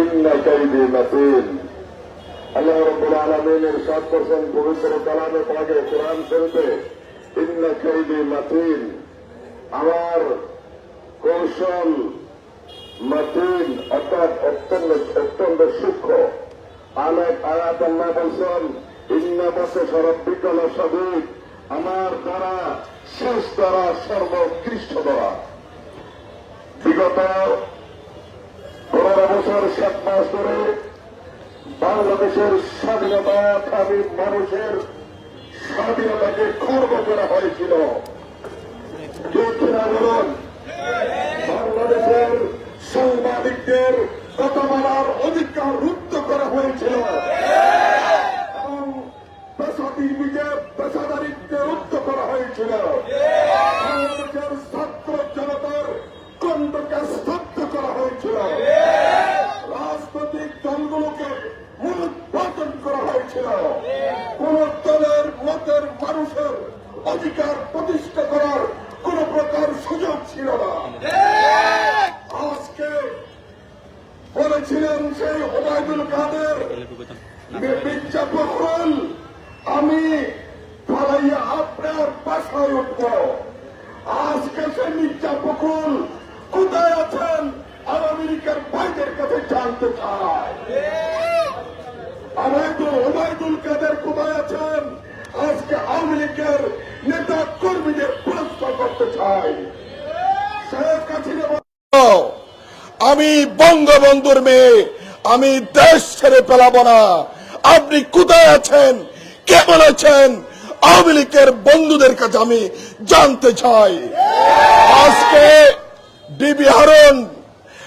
ইন্না কাইদি মাতিন। আমার কৌশল মাতিন অর্থাৎ অত্যন্ত অত্যন্ত সূক্ষ্ম। আলেক আয়াত আল্লাহ বলছেন, ইন্না বসে সরব্বিকল আমার দ্বারা, শেষ দ্বারা সর্বোৎকৃষ্ট দ্বারা। বিগত পনেরো বছর সাত মাস ধরে বাংলাদেশের স্বাধীনতা কামী মানুষের স্বাধীনতাকে খর্ব করা হয়েছিল। বাংলাদেশের সাংবাদিকদের কথা অধিকার রুদ্ধ করা হয়েছিল। এবং পেশাদিকে পেশাদারিত্বে রুদ্ধ করা হয়েছিল। হয়েছিল কোন দলের মতের মানুষের অধিকার প্রতিষ্ঠা করার কোন প্রকার সুযোগ ছিল না আজকে বলেছিলেন সেই ওবায়দুল কাদের মির্জা ফখরুল আমি পালাইয়া আপনার বাসায় উঠব আজকে সে মির্জা ফখরুল কোথায় আছেন আর আমেরিকার ভাইদের কাছে জানতে চায় আমাদের ওবায়দুল কাদের কোথায় আছেন আজকে আওয়ামী লীগের নেতা কর্মীদের প্রশ্ন করতে চাই শেখ হাসিনা আমি বঙ্গবন্ধুর মেয়ে, আমি দেশ ছেড়ে পেলাব না। আপনি কোথায় আছেন? কেমন আছেন? আওয়ামী লীগের বন্ধুদের কাছে আমি জানতে চাই। আজকে ডিবি হারুন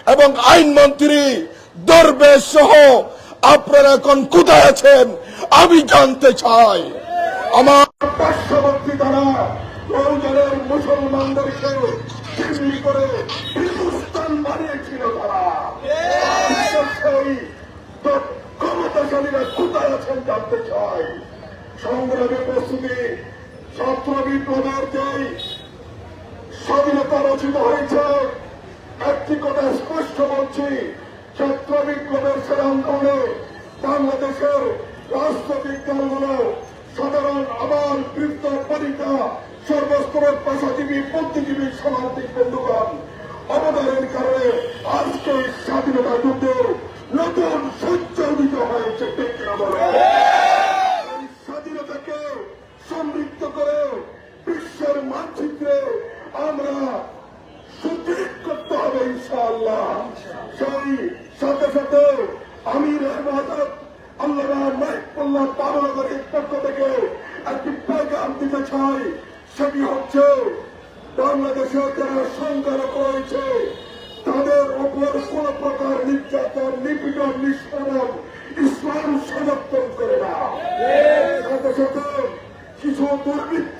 এবং আইনমন্ত্রী দরবেশ সহ আপনারা এখন কোথায় আছেন? আমি জানতে চাই। আমার পার্শ্ববর্তী প্রয়োজনের মুসলমানদেরকে করে হিন্দুস্তান বানিয়েছিল তারা আজকে সেই দ- ক্ষমতাশালীরা কোথায় আছেন জানতে চাই সংগ্রামী প্রস্তুতি ছাত্র বিপ্লবের যেই স্বাধীনতা রচিত হয়েছে। একটি কথা স্পষ্ট বলছি ছাত্র বিপ্লবের সে আন্দোলনে বাংলাদেশের রাজনৈতিক দলগুলো সাধারণ, আবার বৃত্ত বনিতা, সর্বস্তরের পেশাজীবী, বুদ্ধিজীবী সমাজিক বন্ধুগণ, অবদানের কারণে আজকে স্বাধীনতা যুদ্ধের নতুন সাথে সাথে আমির আল্লাহ পক্ষ থেকে একটি চাই। সেটি হচ্ছে, বাংলাদেশে যারা সংখ্যালঘু রয়েছে, তাদের ওপর কোন প্রকার নির্যাতন, নিপীড়ন নিষ্পাদন ইসলাম সমর্থন করে না। সাথে সাথে কিছু দুর্বৃত্ত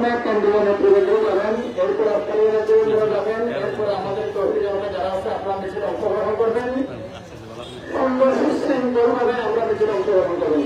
প্রথমে কেন্দ্রীয় নেতৃবৃন্দ যাবেন, এরপর অস্ট্রেলীয় নেতৃবৃন্দ যাবেন, এরপর আমাদের জনতা যারা আছে, আপনার নিজের অংশগ্রহণ করবেন। সুন্দর সুশৃঙ্খলভাবে আমরা নিজের অংশগ্রহণ করবেন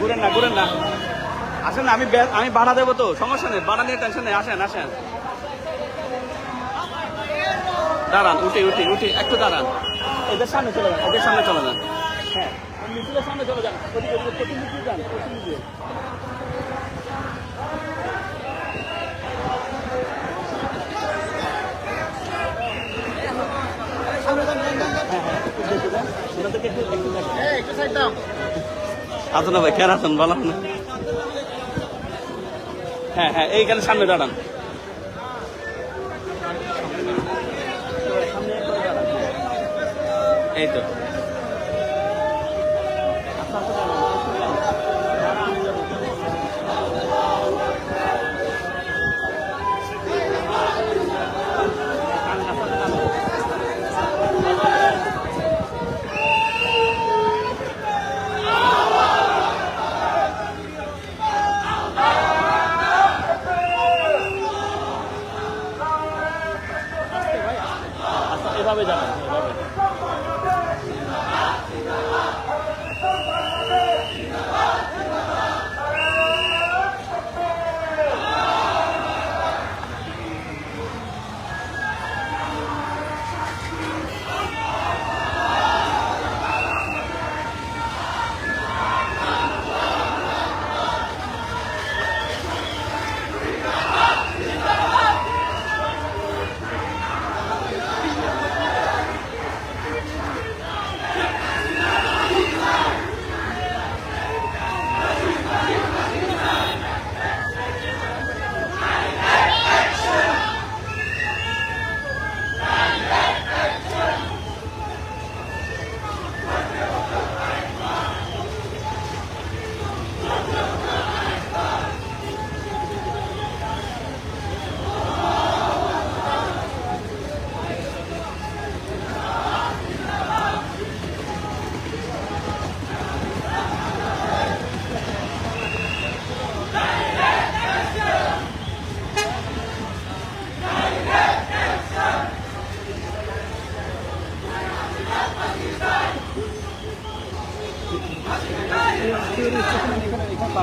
ঘুরেন না ঘুরেন না। আসেন না, আমি আমি ভাড়া দেবো তো। সমস্যা নেই ভাড়া নিয়ে টেনশন নেই, আসেন আসেন। দাঁড়ান, উঠি উঠি উঠি, একটু দাঁড়ান। এদের সামনে চলে যান, এদের সামনে চলে যান। হ্যাঁ মিছিলের সামনে চলে যান প্রতিনিধি যান, প্রতিনিধি ওনাদেরকে একটু একটু দেখেন আসুন ভাই কেন আসুন ভালো হ্যাঁ হ্যাঁ এইখানে সামনে দাঁড়ান। এই তো। 对对อรู้สึกว่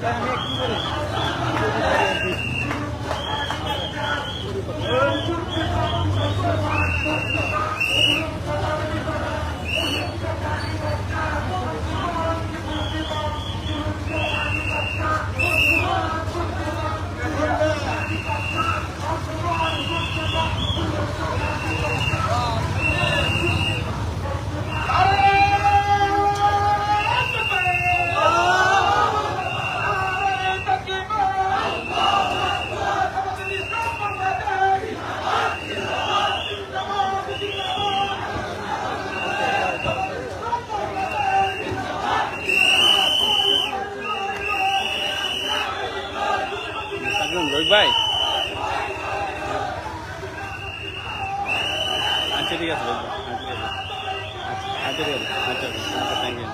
আল্লাহ అటు అటు అటు థ్యాంక్ యూ